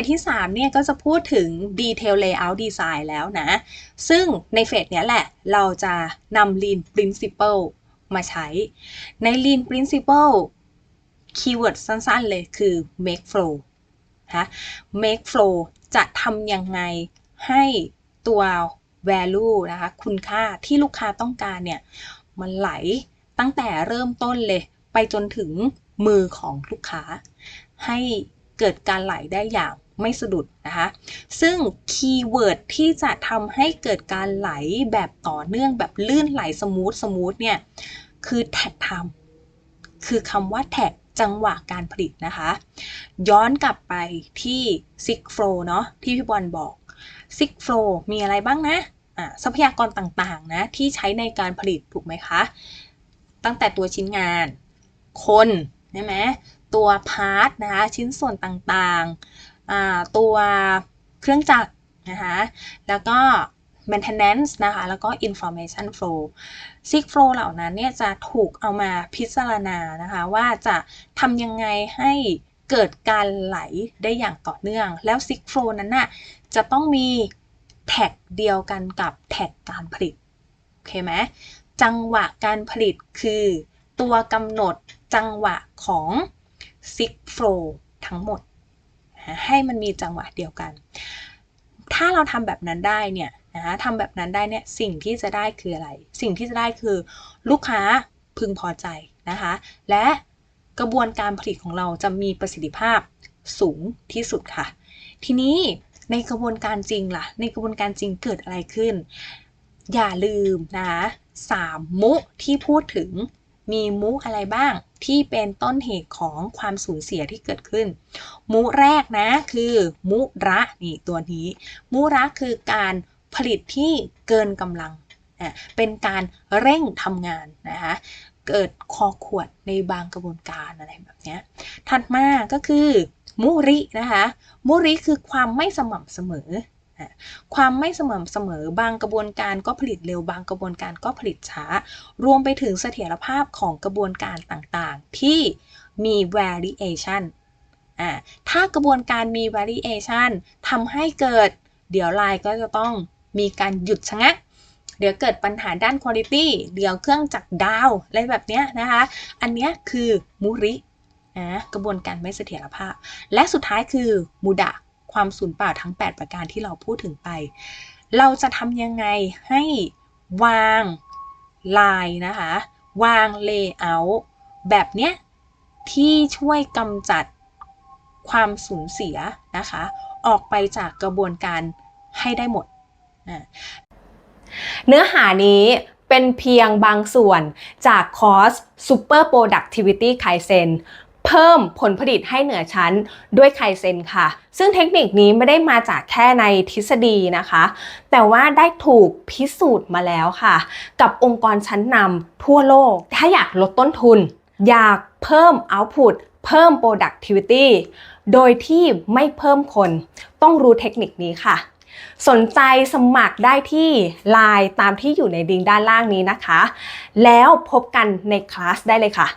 สที่3เนี่ยก็จะพูดถึง Detail Layout Design แล้วนะ ซึ่งในเฟสเนี้ยแหละเราจะนำ Lean Principle มาใช้ ใน Lean Principle คีย์เวิร์ดสั้นๆเลยคือ make flow นะ make flow จะทำยังไงให้ตัว value นะคะ คุณค่าที่ลูกค้าต้องการเนี่ย มันไหลตั้งแต่เริ่มต้นเลย ไปจนถึงมือของลูกค้า ให้เกิดการไหลได้อย่าง ไม่สะดุดนะคะ ซึ่งคีย์เวิร์ดที่จะทำให้เกิดการไหลแบบต่อเนื่องแบบลื่นไหลสมูทสมูทเนี่ยคือแท็กทม์คือคำว่าแท็กจังหวะการผลิตนะคะ ย้อนกลับไปที่ Six Flow เนาะที่พี่บอลบอก Six Flow มีอะไรบ้างนะอะทรัพยากรต่างๆนะที่ใช้ในการผลิตถูกไหมคะ ตั้งแต่ตัวชิ้นงาน คนใช่ไหมตัวพาร์ทนะคะชิ้นส่วนต่างๆ ตัวเครื่องจักรนะคะแล้วก็ maintenance นะคะ แล้วก็ information flow six flow เหล่านั้นเนี่ยจะถูกเอามาพิจารณานะคะ ว่าจะทำยังไงให้เกิดการไหลได้อย่างต่อเนื่อง แล้ว six flow นั้นน่ะจะต้องมีแท็กเดียวกันกับแท็กการผลิต โอเคไหมจังหวะการผลิตคือ ตัวกำหนดจังหวะของ six flow ทั้งหมด ให้มันมีจังหวะเดียวกัน ถ้าเราทำแบบนั้นได้เนี่ยนะคะทำแบบนั้นได้เนี่ยสิ่งที่จะได้คืออะไร สิ่งที่จะได้คือลูกค้าพึงพอใจนะคะ และกระบวนการผลิตของเราจะมีประสิทธิภาพสูงที่สุดค่ะ ทีนี้ในกระบวนการจริงล่ะ ในกระบวนการจริงเกิดอะไรขึ้น อย่าลืมนะคะสามมุที่พูดถึง มีมุอะไรบ้างที่เป็นต้นเหตุของความสูญเสียที่เกิดขึ้น มุแรกนะคือมุระนี่ตัวนี้ มุระคือการผลิตที่เกินกำลังอะเป็นการเร่งทำงานนะคะเกิดคอขวดในบางกระบวนการอะไรแบบนี้ถัดมาก็คือมุรินะคะ มุริคือความไม่สม่ำเสมอ ความไม่สม่ำเสมอบางกระบวนการก็ผลิตเร็วบางกระบวนการก็ผลิตช้า รวมไปถึงเสถียรภาพของกระบวนการต่างๆ ที่มี variation อ่าถ้ากระบวนการมี variation ทำให้เกิด เดี๋ยวลายก็จะต้องมีการหยุดชะงักเดี๋ยวเกิดปัญหาด้าน quality เดี๋ยวเครื่องจักรดาวอะไรแบบนี้นะคะ อันนี้คือมุรินะกระบวนการไม่เสถียรภาพ และสุดท้ายคือมุดะ ความสูญเปล่าทั้ง 8 ประการที่เราพูดถึงไป เราจะทำยังไงให้วางลายนะคะ วาง layout แบบเนี้ยที่ช่วยกำจัดความสูญเสียนะคะ ออกไปจากกระบวนการให้ได้หมด เนื้อหานี้เป็นเพียงบางส่วนจากคอร์ส Super Productivity Kaizen เพิ่มผลผลิตให้เหนือชั้นด้วยไคเซนค่ะ ซึ่งเทคนิคนี้ไม่ได้มาจากแค่ในทฤษฎีนะคะ แต่ว่าได้ถูกพิสูจน์มาแล้วค่ะ กับองค์กรชั้นนำทั่วโลก ถ้าอยากลดต้นทุน อยากเพิ่ม output เพิ่ม productivity โดยที่ไม่เพิ่มคน ต้องรู้เทคนิคนี้ค่ะ สนใจสมัครได้ที่ Line ตามที่อยู่ในลิงด้านล่างนี้นะคะ แล้วพบกันในคลาสได้เลยค่ะ